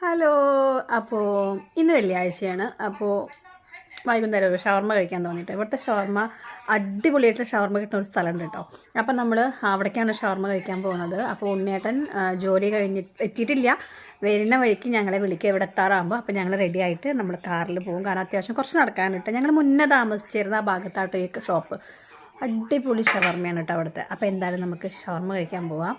Hello അപ്പോൾ ഇന്ന് വെള്ളിയാഴ്ചയാണ്. അപ്പോൾ വൈകുന്നേരം ഒരു ഷവർമ്മ കഴിക്കാൻ തോന്നിയിട്ട്. ഇവിടുത്തെ ഷവർമ അടിപൊളിയായിട്ടുള്ള ഷവർമ കിട്ടുന്ന ഒരു സ്ഥലമുണ്ട് കേട്ടോ. അപ്പം നമ്മൾ അവിടേക്കാണ് ഷവർമ കഴിക്കാൻ പോകുന്നത്. അപ്പോൾ ഉണ്ണിയേട്ടൻ ജോലി കഴിഞ്ഞ് എത്തിയിട്ടില്ല. വരുന്ന വഴിക്ക് ഞങ്ങളെ വിളിക്കുക ഇവിടെ എത്താറാകുമ്പോൾ അപ്പോൾ ഞങ്ങൾ റെഡി ആയിട്ട് നമ്മൾ കാറിൽ പോകും. കാരണം അത്യാവശ്യം കുറച്ച് നടക്കാനിട്ട് ഞങ്ങൾ മുന്നേ താമസിച്ചിരുന്ന ആ ഭാഗത്താട്ടോ ഈ ഷോപ്പ്. അടിപൊളി ഷവർമയാണ് കേട്ടോ അവിടുത്തെ. അപ്പോൾ എന്തായാലും നമുക്ക് ഷവർമ കഴിക്കാൻ പോവാം.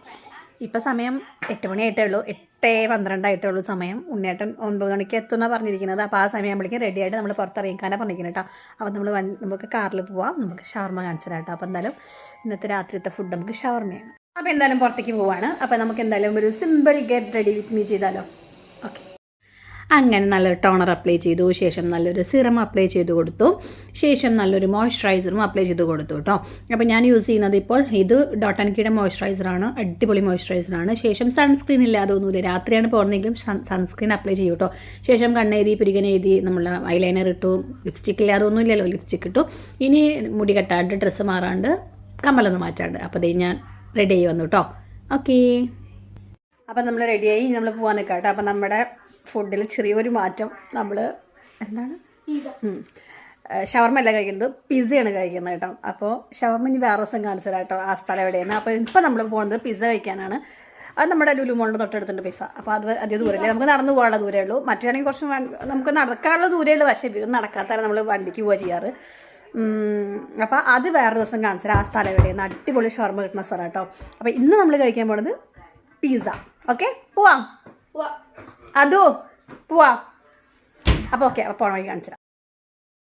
ഇപ്പം സമയം എട്ട് മണിയായിട്ടേ ഉള്ളൂ. എട്ട് പന്ത്രണ്ടായിട്ടേ ഉള്ളൂ സമയം. ഉണ്ണേട്ടൻ ഒൻപത് മണിക്ക് എത്തുന്ന പറഞ്ഞിരിക്കുന്നത്. അപ്പോൾ ആ സമയം ആകുമ്പോഴേക്കും റെഡി ആയിട്ട് നമ്മൾ പുറത്തിറങ്ങിക്കാനാണ് പറഞ്ഞിരിക്കുന്നത് കേട്ടോ അപ്പോൾ നമ്മൾ വൺ നമുക്ക് കാറിൽ പോവാം. നമുക്ക് ഷവർമ്മ കാണിച്ചു കേട്ടോ അപ്പോൾ എന്തായാലും ഇന്നത്തെ രാത്രിത്തെ ഫുഡ് നമുക്ക് ഷവർമ്മയാണ്. അപ്പോൾ എന്തായാലും പുറത്തേക്ക് പോവാണ്. അപ്പോൾ നമുക്ക് എന്തായാലും ഒരു simple get ready with me ചെയ്താലോ? ഓക്കെ അങ്ങനെ നല്ലൊരു ടോണർ അപ്ലൈ ചെയ്തു. ശേഷം നല്ലൊരു സിറം അപ്ലൈ ചെയ്ത് കൊടുത്തു. ശേഷം നല്ലൊരു മോയ്സ്ചറൈസറും അപ്ലൈ ചെയ്ത് കൊടുത്തു കേട്ടോ അപ്പോൾ ഞാൻ യൂസ് ചെയ്യുന്നത് ഇപ്പോൾ ഇത് ഡോട്ട് ആൻഡ് കീയുടെ മോയ്സ്ചറൈസറാണ് അടിപൊളി മോയ്സ്ചറൈസറാണ് ശേഷം സൺസ്ക്രീൻ ഇല്ലാതെ ഒന്നുമില്ല. രാത്രിയാണ് പോകുന്നതെങ്കിലും സൺസ്ക്രീൻ അപ്ലൈ ചെയ്യും കേട്ടോ ശേഷം കണ്ണെഴുതി പിരികൻ എഴുതി നമ്മൾ ഐലൈനർ ഇട്ടു. ലിപ്സ്റ്റിക് ഇല്ലാതെ ഒന്നുമില്ലല്ലോ ലിപ്സ്റ്റിക് ഇട്ടു. ഇനി മുടി കെട്ടാണ്ട് ഡ്രസ്സ് മാറാണ്ട് കമ്മലൊന്നും മാറ്റാണ്ട്. അപ്പോൾ അതേ ഞാൻ റെഡി ആയി വന്നു കേട്ടോ ഓക്കേ അപ്പം നമ്മൾ റെഡിയായി നമ്മൾ പോകാൻ നിൽക്കാം കേട്ടോ അപ്പം നമ്മുടെ ഫുഡിൽ ചെറിയൊരു മാറ്റം നമ്മൾ എന്താണ്? ഷവർമ അല്ല കഴിക്കുന്നത്. പിസയാണ് കഴിക്കുന്നത് കേട്ടോ. അപ്പോൾ ഷവർമ്മ ഇനി വേറെ ദിവസം കാണിച്ചു കേട്ടോ ആ സ്ഥലം എവിടെയാണ് അപ്പോൾ ഇപ്പം നമ്മൾ പോകുന്നത് പിസ കഴിക്കാനാണ്. അത് നമ്മുടെ ലുലു ലുലുമോളിന്റെ തൊട്ടടുത്തുണ്ട് പിസ അപ്പോൾ അത് അധികം ദൂരമില്ല. നമുക്ക് നടന്നു പോകാനുള്ള ദൂരമേ ഉള്ളൂ. മറ്റാണെങ്കിൽ കുറച്ച് നമുക്ക് നടക്കാനുള്ള ദൂരമേ ഉള്ളൂ. പക്ഷേ ഇവർ നടക്കാത്തതാണ് നമ്മൾ വണ്ടിക്ക് പോവുക ചെയ്യാറ്. അപ്പോൾ അത് വേറെ ദിവസം കാണിച്ചു തരാം ആ സ്ഥലം എവിടെയാണ് അടിപൊളി ഷവർമ കിട്ടുന്ന സ്ഥലം കേട്ടോ. അപ്പോൾ ഇന്ന് നമ്മൾ കഴിക്കാൻ പോണത് പിസ്സ. ഓക്കെ? പോവാം. അതോ പോവാ. അപ്പോൾ ഓക്കെ അപ്പോൾ പോണ വഴി കാണിച്ചു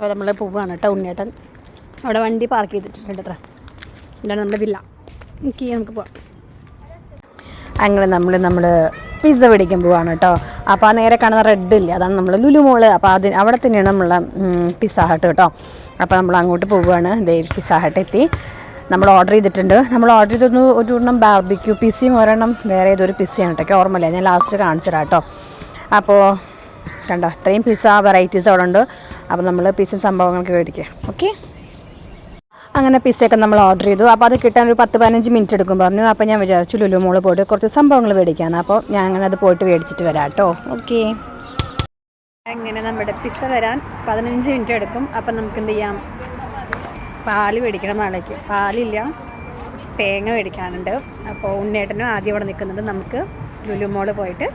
അപ്പോൾ നമ്മൾ പോവുകയാണ് കേട്ടോ ഉണ്ണിയേട്ടൻ. അവിടെ വണ്ടി പാർക്ക് ചെയ്തിട്ടുണ്ട് അത്ര ഇതാണ് നമ്മുടെ വില്ല നമുക്ക് പോവാം. അങ്ങനെ നമ്മൾ നമ്മൾ പിസ്സ പിടിക്കാൻ പോവാണ് കേട്ടോ. അപ്പോൾ ആ നേരെ കാണുന്ന റെഡ് ഇല്ല അതാണ് നമ്മൾ ലുലു മോൾ അപ്പോൾ അതിന് അവിടെ തന്നെയാണ് നമ്മളെ പിസ്സ ഹട്ട് കേട്ടോ. അപ്പോൾ നമ്മൾ അങ്ങോട്ട് പോവുകയാണ് ദേ പിസ്സ ഹട്ട് എത്തി. നമ്മൾ ഓർഡർ ചെയ്തിട്ടുണ്ട്. നമ്മൾ ഓർഡർ ചെയ്തൊന്ന് ഒരു എണ്ണം ബാർബിക്യൂ പിസിയും ഒരെണ്ണം വേറെ ഏതൊരു പിസിയാണ് കേട്ടോ. ഓർമ്മയില്ല. ഞാൻ ലാസ്റ്റ് കാണിച്ചു തരാം കേട്ടോ. അപ്പോൾ കണ്ടോ? ഇത്രയും പിസ്സ വെറൈറ്റീസ് അവിടെ ഉണ്ട്. അപ്പോൾ നമ്മൾ പിസ്സ സംഭവങ്ങൾക്ക് മേടിക്കുക ഓക്കെ അങ്ങനെ പിസ്സയൊക്കെ നമ്മൾ ഓർഡർ ചെയ്തു. അപ്പോൾ അത് കിട്ടാൻ ഒരു പത്ത് പതിനഞ്ച് മിനിറ്റ് എടുക്കും പറഞ്ഞു. അപ്പോൾ ഞാൻ വിചാരിച്ചു ലുലു മോൾ പോയിട്ട് കുറച്ച് സംഭവങ്ങൾ മേടിക്കാണ് അപ്പോൾ ഞാൻ അങ്ങനെ അത് പോയിട്ട് മേടിച്ചിട്ട് വരാം കേട്ടോ. ഓക്കെ അങ്ങനെ നമ്മുടെ പിസ്സ വരാൻ പതിനഞ്ച് മിനിറ്റ് എടുക്കും. അപ്പം നമുക്ക് എന്ത് ചെയ്യാം? പാൽ മേടിക്കണം നാളേക്ക്. പാലില്ല. തേങ്ങ മേടിക്കാനുണ്ട്. അപ്പോൾ ഉണ്ണേട്ടനും ആദ്യം ഇവിടെ നിൽക്കുന്നുണ്ട്. നമുക്ക് ലുലു മോൾ പോയിട്ട്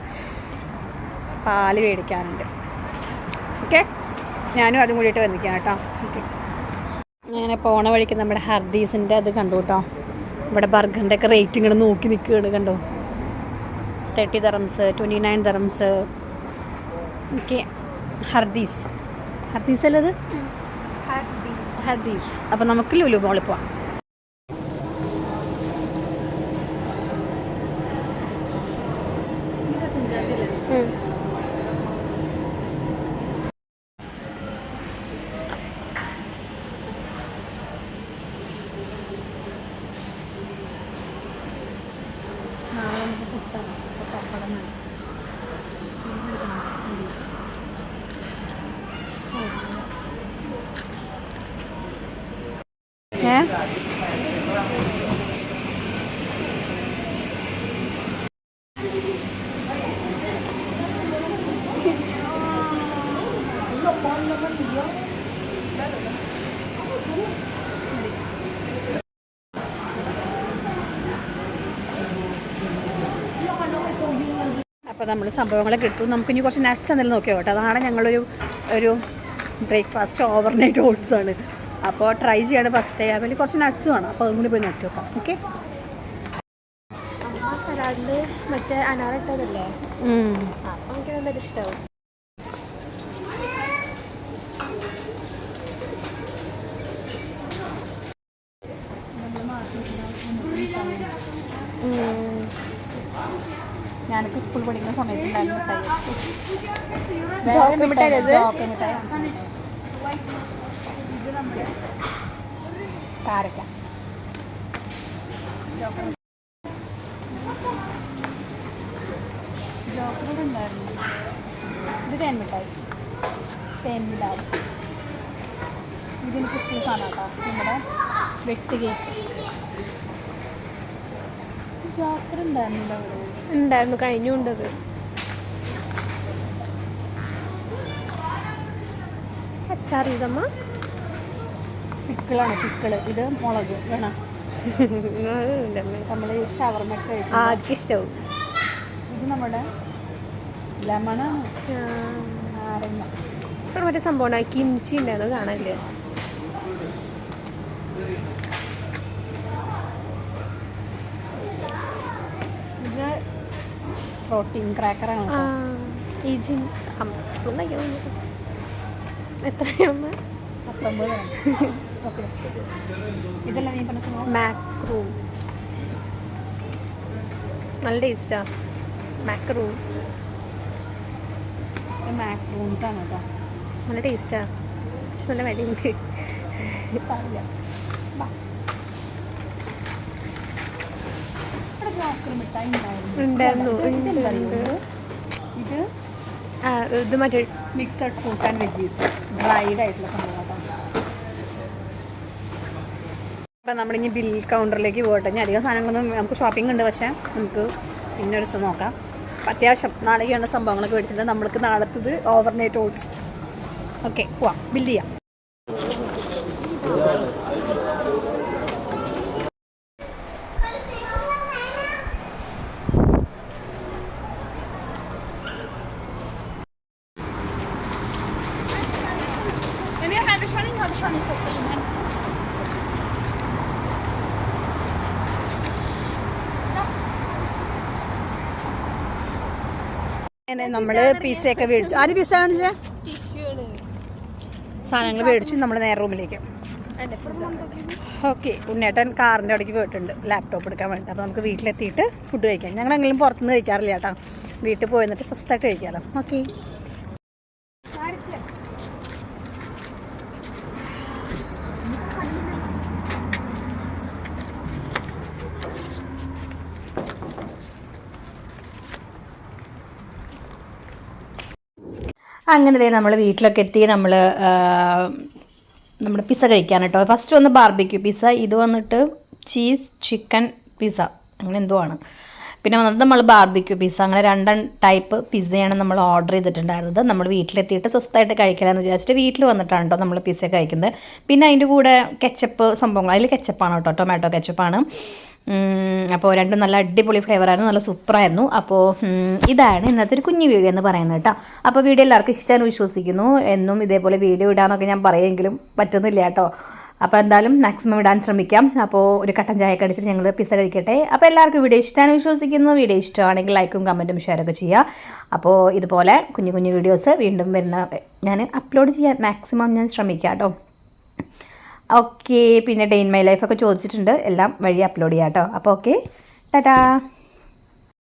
പാൽ മേടിക്കാനുണ്ട്. ഓക്കെ? ഞാനും അതും കൂടിയിട്ട് വന്നിരിക്കാം കേട്ടോ. ഓക്കെ. ഞാൻ പോണ വഴിക്ക് നമ്മുടെ ഹർദീസിന്റെ അത് കണ്ടു കേട്ടോ. ഇവിടെ ബർഗറിന്റെ ഒക്കെ റേറ്റ് ഇങ്ങനെ നോക്കി നിൽക്കുകയാണ് കണ്ടോ. Thirty dirhams twenty nine dirhams okay. Hardee's. Hardee's അല്ലത് ഹർദീസ് അപ്പോൾ നമുക്ക് ലുലു മോളിൽ പോവാം നാളെ നമുക്ക് പുട്ടാണ് അപ്പോൾ പപ്പടം വേണം. ഏ അപ്പോൾ നമ്മൾ സംഭവങ്ങളൊക്കെ എടുത്തു. നമുക്ക് ഇനി കുറച്ച് നട്ട്സ് എന്തെങ്കിലും നോക്കിയോ കേട്ടോ അതാണ് ഞങ്ങളൊരു ഒരു ബ്രേക്ക്ഫാസ്റ്റ് ഓവർനൈറ്റ് ഓട്സ് ആണ്. അപ്പോൾ ട്രൈ ചെയ്യാണ് ഫസ്റ്റ് ടൈം അതിൽ കുറച്ച് നട്ട്സ് വേണം. അപ്പോൾ അതും കൂടി പോയി നോക്കി നോക്കാം ഓക്കെ സലാഡിൽ മറ്റേ അനാറിട്ടതല്ലേ അപ്പം എനിക്ക് ഇഷ്ടമാവും ഞാനൊക്കെ സ്കൂൾ പഠിക്കുന്ന സമയത്തുണ്ടായിരുന്നു ചോക്ലേറ്റ് മിഠായി. കാരക്ക. ജോക്കറോട് ഉണ്ടായിരുന്നു. ഇത് തേൻമിട്ടായി തേൻമിട്ടായി ഇതിന് ക്രിസ്മസാണ് കേട്ടോ. നമ്മുടെ വെട്ട് കേക്ക്. ജോക്കർ ഉണ്ടായിരുന്നില്ല ഉണ്ടായിരുന്നു കഴിഞ്ഞുണ്ടത് അച്ചാർ ഇതമ്മ പിക്കിളാണ് പിക്കിൾ. ഇത് മുളക് വേണം. നമ്മൾ ഷവർമൊക്കെ ആദ്യം ഇഷ്ടവും ഇത് നമ്മുടെ ലെമണാണ് നാരങ്ങ. ഇവിടെ മറ്റേ സംഭവം കിംച്ചി ഉണ്ടായിരുന്നു കാണാനില്ലേ? ഇത് പ്രോട്ടീൻ ക്രാക്കറാണ് ഈ ജിം എത്രയാണ് പത്തൊമ്പത് ഓക്കെ. ഇതെല്ലാം നീ പറഞ്ഞ സംഭവം നല്ല ടേസ്റ്റാ മാക്രൂ മാക്രൂൺസ് ആണ് കേട്ടോ. നല്ല ടേസ്റ്റാ പക്ഷെ നല്ല വിലയുണ്ട്. ഉണ്ടായിരുന്നു. ഉണ്ടായിരുന്നു, ഇത് ഉണ്ട്, ഇത് ഇത് മറ്റേ mixed fruit and veggies dried ആയിട്ടുള്ള സംഭവം കേട്ടോ അപ്പം നമ്മളിനി ബിൽ കൗണ്ടറിലേക്ക് പോകട്ടെ. ഇനി അധികം സാധനങ്ങളൊന്നും നമുക്ക് ഷോപ്പിംഗ് ഉണ്ട് പക്ഷേ നമുക്ക് പിന്നെ ഒരു ദിവസം നോക്കാം. അത്യാവശ്യം നാളെ വേണ്ട സംഭവങ്ങളൊക്കെ മേടിച്ചിട്ട് നമ്മൾക്ക് നാളത്തത് ഓവർനൈറ്റ് ഓട്സ് ഓക്കെ പോവാം. ബില്ല് ചെയ്യാം. അങ്ങനെ നമ്മൾ പിസയൊക്കെ മേടിച്ചു. ആര് പിസ കാണിച്ചേ? സാധനങ്ങൾ മേടിച്ചു നമ്മൾ നേരെ റൂമിലേക്ക്. ഓക്കെ ഉണ്ണേട്ടൻ കാറിന്റെ അവിടേക്ക് പോയിട്ടുണ്ട്. ലാപ്ടോപ്പ് എടുക്കാൻ വേണ്ടി അപ്പോൾ നമുക്ക് വീട്ടിലെത്തിയിട്ട് ഫുഡ് കഴിക്കാം. ഞങ്ങൾ എങ്കിലും പുറത്തുനിന്ന് കഴിക്കാറില്ല ചേട്ടാ വീട്ടിൽ പോയി എന്നിട്ട് സ്വസ്ഥമായിട്ട് കഴിക്കാമല്ലോ ഓക്കെ. അങ്ങനെ നമ്മൾ വീട്ടിലൊക്കെ എത്തി നമ്മൾ നമ്മുടെ പിസ്സ കഴിക്കാൻ കേട്ടോ ഫസ്റ്റ് ഒന്ന് ബാർബിക്യൂ പിസ്സ ഇത് വന്നിട്ട് ചീസ് ചിക്കൻ പിസ്സ അങ്ങനെ എന്തോ ആണ്. പിന്നെ വന്നത് നമ്മൾ ബാർബിക്യൂ പിസ്സ അങ്ങനെ രണ്ട് ടൈപ്പ് പിസ്സയാണ് നമ്മൾ ഓർഡർ ചെയ്തിട്ടുണ്ടായിരുന്നത്. നമ്മൾ വീട്ടിലെത്തിയിട്ട് സ്വസ്ഥമായിട്ട് കഴിക്കലാന്ന് വിചാരിച്ചിട്ട് വീട്ടിൽ വന്നിട്ടാണ് കേട്ടോ നമ്മൾ പിസ്സ കഴിക്കുന്നത്. പിന്നെ അതിന്റെ കൂടെ കെച്ചപ്പ് സംഭവങ്ങൾ. അതിൽ കെച്ചപ്പാണ് കേട്ടോ ടൊമാറ്റോ കെച്ചപ്പാണ് അപ്പോൾ രണ്ടും നല്ല അടിപൊളി ഫ്ലേവറായിരുന്നു നല്ല സൂപ്പറായിരുന്നു അപ്പോൾ ഇതാണ് ഇന്നത്തെ ഒരു കുഞ്ഞു വീഡിയോ എന്ന് പറയുന്നത് കേട്ടോ അപ്പോൾ വീഡിയോ എല്ലാവർക്കും ഇഷ്ടമാണ് വിശ്വസിക്കുന്നു. എന്നും ഇതേപോലെ വീഡിയോ ഇടാമെന്നൊക്കെ ഞാൻ പറയുമെങ്കിലും പറ്റുന്നില്ല കേട്ടോ അപ്പോൾ എന്തായാലും മാക്സിമം ഇടാൻ ശ്രമിക്കാം. അപ്പോൾ ഒരു കട്ടൻ ചായ കടിച്ചിട്ട് ഞങ്ങൾ പിസ്സ കഴിക്കട്ടെ. അപ്പോൾ എല്ലാവർക്കും വീഡിയോ ഇഷ്ടമാണ് വിശ്വസിക്കുന്നു. വീഡിയോ ഇഷ്ടമാണെങ്കിൽ ലൈക്കും കമന്റും ഷെയറൊക്കെ ചെയ്യുക. അപ്പോൾ ഇതുപോലെ കുഞ്ഞു കുഞ്ഞു വീഡിയോസ് വീണ്ടും വരുന്ന ഞാൻ അപ്ലോഡ് ചെയ്യാൻ മാക്സിമം ഞാൻ ശ്രമിക്കാം കേട്ടോ. ഓക്കെ പിന്നെ ഡെയിൻ മൈ ലൈഫൊക്കെ ചോദിച്ചിട്ടുണ്ട്. എല്ലാം വഴി അപ്ലോഡ് ചെയ്യാം കേട്ടോ. അപ്പോൾ ഓക്കെ ടാറ്റാ.